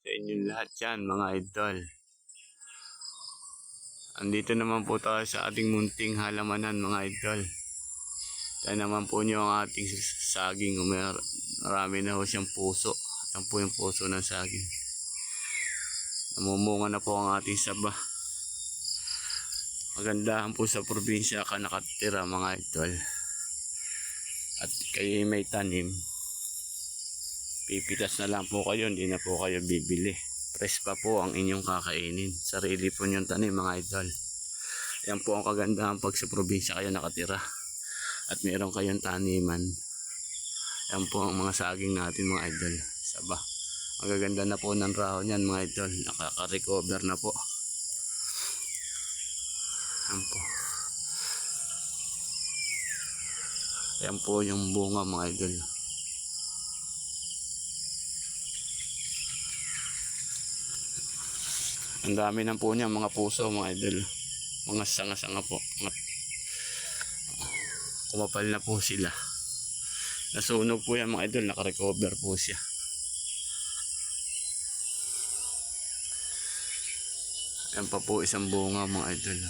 sa inyong lahat yan mga idol. Andito naman po tayo sa ating munting halamanan mga idol. Tayo naman po nyo ang ating saging. Umar- Marami na ho siyang puso. Yan po yung puso ng saging. Namumunga na po ang ating saba. Magandahan po sa probinsya ka nakatira mga idol. At kayo may tanim. Pipitas na lang po kayo, hindi na po kayo bibili. Press pa po ang inyong kakainin. Sarili po niyong tanim mga idol. Yan po ang kagandahan pag sa probinsya kayo nakatira. At meron kayong taniman. Yan po ang mga saging natin mga idol. Saba. Ang gaganda na po ng raho niyan mga idol. Nakaka-recover na po. Yan po. Yan po yung bunga mga idol. Ang dami na po niya mga puso mga idol. Mga sanga-sanga po. Kumapal na po sila. Nasunog po yan mga idol. Nakarecover po siya. Yan pa po isang bunga mga idol.